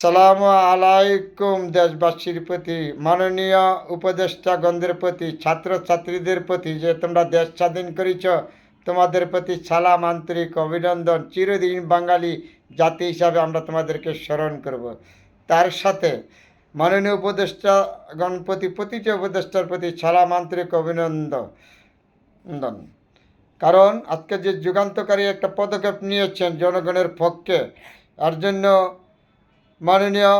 সালাম আলাইকুম, দেশবাসীর প্রতি, মাননীয় উপদেষ্টা গন্ধের প্রতি, ছাত্রছাত্রীদের প্রতি যে তোমরা দেশ স্বাধীন করেছ, তোমাদের প্রতি সালাম, আন্তরিক অভিনন্দন, চিরদিন বাঙালি জাতি হিসাবে আমরা তোমাদেরকে স্মরণ করব। তার সাথে মাননীয় উপদেষ্টা গণপতি প্রতিটি উপদেষ্টার প্রতি সালাম, আন্তরিক অভিনন্দন। কারণ আজকে যে যুগান্তকারী একটা পদক্ষেপ নিয়েছেন জনগণের পক্ষে, তার জন্য মাননীয়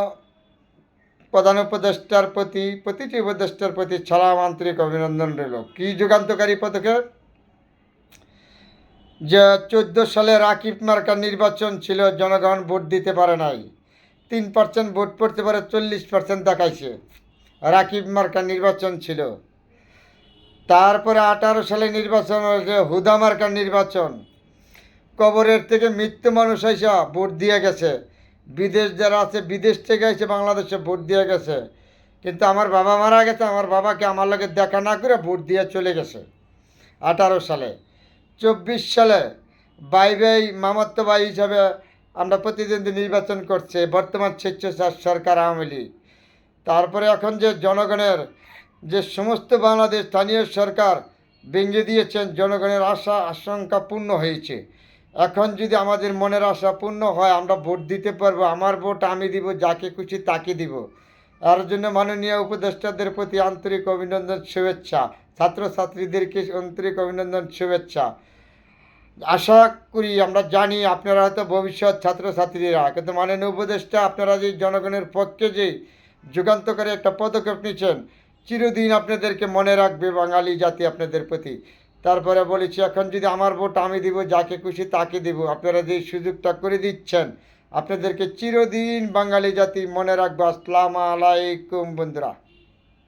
প্রধান উপদেষ্টার প্রতি, প্রতিটি উপদেষ্টার প্রতি সালাম আন্তরিক অভিনন্দন রইল। কী যুগান্তকারী পদক্ষেপ? যে চোদ্দ সালে রাকিব মার্কার নির্বাচন ছিল, জনগণ ভোট দিতে পারে নাই। তিন পার্সেন্ট ভোট পড়তে পারে, চল্লিশ পার্সেন্ট দেখাইছে। রাকিব মার্কার নির্বাচন ছিল। তারপরে আঠারো সালে নির্বাচন হয়েছে, হুদা মার্কার নির্বাচন। কবরের থেকে মৃত্যু মানুষ এসে ভোট দিয়ে গেছে। বিদেশ যারা আছে, বিদেশ থেকে এসে বাংলাদেশে ভোট দিয়ে গেছে। কিন্তু আমার বাবা মারা গেছে, আমার বাবাকে আমার লগে দেখা না করে ভোট দিয়ে চলে গেছে। আঠারো সালে, চব্বিশ সালে বাই বাই মামাত্ম ভাই হিসাবে আমরা প্রতিদ্বন্দ্বী নির্বাচন করছে, বর্তমান স্বেচ্ছাচার সরকার আওয়ামী লীগ। তারপরে এখন যে জনগণের যে সমস্ত বাংলাদেশ স্থানীয় সরকার ভেঙে দিয়েছেন, জনগণের আশা, আশঙ্কা পূর্ণ হয়েছে। এখন যদি আমাদের মনের আশা পূর্ণ হয়, আমরা ভোট দিতে পারব। আমার ভোট আমি দিব, যাকে খুশি তাকে দিব। তার জন্য মাননীয় উপদেষ্টাদের প্রতি আন্তরিক অভিনন্দন, শুভেচ্ছা। ছাত্রছাত্রীদেরকে আন্তরিক অভিনন্দন, শুভেচ্ছা। আশা করি আমরা জানি আপনারা হয়তো ভবিষ্যৎ ছাত্রছাত্রীরা, কিন্তু মাননীয় উপদেষ্টা, আপনারা যে জনগণের পক্ষে যে যুগান্তকারী একটা পদক্ষেপ নিচ্ছেন, চিরদিন আপনাদেরকে মনে রাখবে বাঙালি জাতি আপনাদের প্রতি। তারপরে বলেছি, এখন যদি আমার ভোট আমি দিব, যাকে খুশি তাকে দিব। আপনারা যে সুযোগটা করে দিচ্ছেন, আপনাদেরকে চিরদিন বাঙালি জাতি মনে রাখব। আসসালামু আলাইকুম বন্ধুরা।